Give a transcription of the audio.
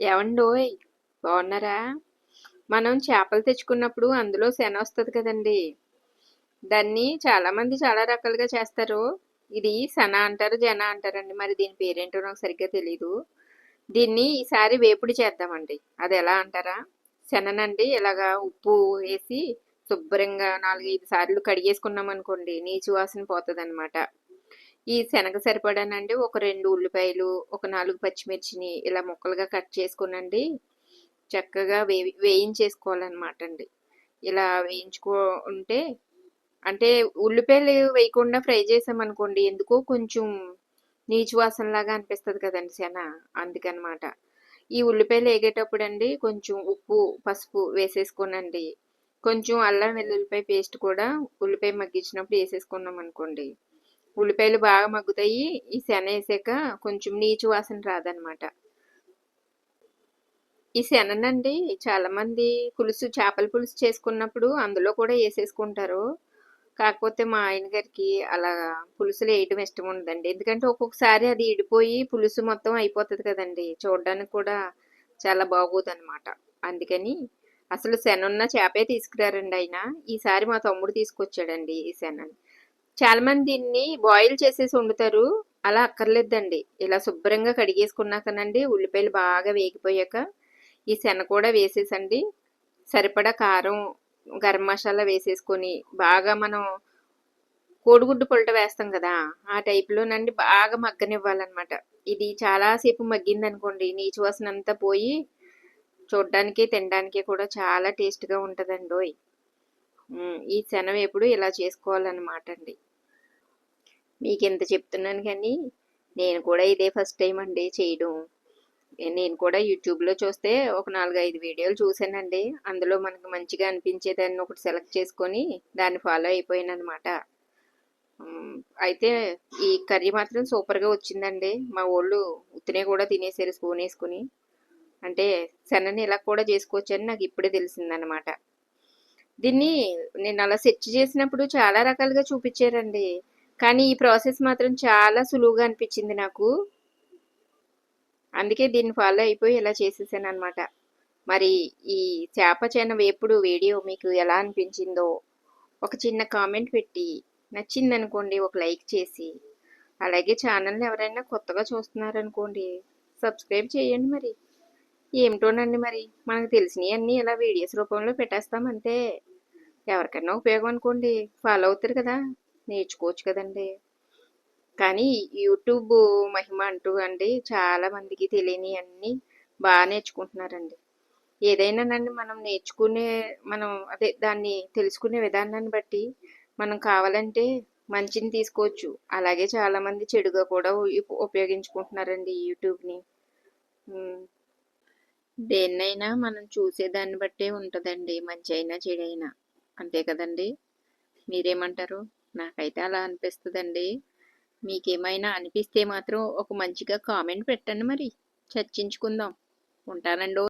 ఏమండోయ్ బాగున్నారా? మనం చేపలు తెచ్చుకున్నప్పుడు అందులో శన వస్తుంది కదండి. దాన్ని చాలామంది చాలా రకాలుగా చేస్తారు. ఇది సన అంటారు జన అంటారండి. మరి దీని పేరేంటో నాకు సరిగ్గా తెలీదు. దీన్ని ఈసారి వేపుడు చేద్దామండి. అది ఎలా అంటారా? శననండి ఇలాగా ఉప్పు వేసి శుభ్రంగా నాలుగైదు సార్లు కడిగేసుకున్నాం అనుకోండి నీచు వాసన పోతుంది అనమాట ఈ శనగ సరిపడానండి. ఒక రెండు ఉల్లిపాయలు ఒక నాలుగు పచ్చిమిర్చిని ఇలా ముక్కలుగా కట్ చేసుకునండి. చక్కగా వే వేయించేసుకోవాలన్నమాట అండి ఇలా వేయించుకో ఉంటే అంటే ఉల్లిపాయలు వేయకుండా ఫ్రై చేసామనుకోండి ఎందుకో కొంచెం నీచు వాసనలాగా అనిపిస్తుంది కదండి శన అందుకనమాట. ఈ ఉల్లిపాయలు వేగేటప్పుడు అండి కొంచెం ఉప్పు పసుపు వేసేసుకోనండి. కొంచెం అల్లం వెల్లుల్లిపాయ పేస్ట్ కూడా ఉల్లిపాయ మగ్గించినప్పుడు వేసేసుకున్నాం అనుకోండి ఉల్లిపాయలు బాగా మగ్గుతాయి. ఈ శన వేసాక కొంచెం నీచు వాసన రాదనమాట. ఈ శననండి చాలామంది పులుసు చేపల పులుసు చేసుకున్నప్పుడు అందులో కూడా వేసేసుకుంటారు. కాకపోతే మా ఆయన గారికి అలా పులుసులు వేయడం ఇష్టం ఉండదండి. ఎందుకంటే ఒక్కొక్కసారి అది ఇడిపోయి పులుసు మొత్తం అయిపోతుంది కదండి. చూడడానికి కూడా చాలా బాగోదు అనమాట అందుకని అసలు శనున్న చేపే తీసుకురారండి ఆయన. ఈసారి మా తమ్ముడు తీసుకొచ్చాడండి ఈ శనని. చాలా మంది దీన్ని బాయిల్ చేసేసి వండుతారు. అలా అక్కర్లేదండి. ఇలా శుభ్రంగా కడిగేసుకున్నాకనండి ఉల్లిపాయలు బాగా వేగిపోయాక ఈ శన కూడా వేసేసండి. సరిపడా కారం గరం మసాలా వేసేసుకొని బాగా మనం కోడిగుడ్డు పొలట వేస్తాం కదా ఆ టైప్లోనండి బాగా మగ్గనివ్వాలన్నమాట. ఇది చాలాసేపు మగ్గింది అనుకోండి నీచు వాసన అంతా పోయి చూడ్డానికి తినడానికి కూడా చాలా టేస్ట్గా ఉంటుందండి ఈ శనవేపుడు ఇలా చేసుకోవాలన్నమాట అండి మీకు ఎంత చెప్తున్నాను కానీ నేను కూడా ఇదే ఫస్ట్ టైం అండి చేయడం. నేను కూడా యూట్యూబ్లో చూస్తే ఒక నాలుగైదు వీడియోలు చూశానండి. అందులో మనకు మంచిగా అనిపించేదాన్ని ఒకటి సెలెక్ట్ చేసుకొని దాన్ని ఫాలో అయిపోయాను అనమాట అయితే ఈ కర్రీ మాత్రం సూపర్గా వచ్చిందండి. మా వాళ్ళు ఉత్తినే కూడా తినేసారు స్పూన్ వేసుకుని. అంటే శనని ఇలా కూడా చేసుకోవచ్చని నాకు ఇప్పుడే తెలిసిందనమాట దీన్ని నేను అలా సెర్చ్ చేసినప్పుడు చాలా రకాలుగా చూపించారండి. కానీ ఈ ప్రాసెస్ మాత్రం చాలా సులువుగా అనిపించింది నాకు. అందుకే దీన్ని ఫాలో అయిపోయి ఇలా చేసేసాను అనమాట మరి ఈ చేప చేన వేపుడు వీడియో మీకు ఎలా అనిపించిందో ఒక చిన్న కామెంట్ పెట్టి నచ్చిందనుకోండి ఒక లైక్ చేసి. అలాగే ఛానల్ని ఎవరైనా కొత్తగా చూస్తున్నారనుకోండి సబ్స్క్రైబ్ చేయండి మరి. ఏమిటోనండి మరి? మనకు తెలిసినవి అన్నీ ఇలా వీడియోస్ రూపంలో పెట్టేస్తామంటే ఎవరికైనా ఉపయోగం అనుకోండి ఫాలో అవుతారు కదా నేర్చుకోవచ్చు కదండి. కానీ యూట్యూబ్ మహిమ అంటూ అండి చాలా మందికి తెలియని అన్నీ బాగా నేర్చుకుంటున్నారండి. ఏదైనా నండి మనం నేర్చుకునే మనం అదే దాన్ని తెలుసుకునే విధానాన్ని బట్టి మనం కావాలంటే మంచిని తీసుకోవచ్చు. అలాగే చాలామంది చెడుగా కూడా ఉపయోగించుకుంటున్నారండి యూట్యూబ్ని. దేన్నైనా మనం చూసే దాన్ని బట్టే ఉంటుందండి. మంచి అయినా చెడైనా. అంతే కదండి? మీరేమంటారు? నాకైతే అలా అనిపిస్తుందండి. మీకేమైనా అనిపిస్తే మాత్రం ఒక మంచిగా కామెంట్ పెట్టండి మరి. చర్చించుకుందాం. ఉంటానండి?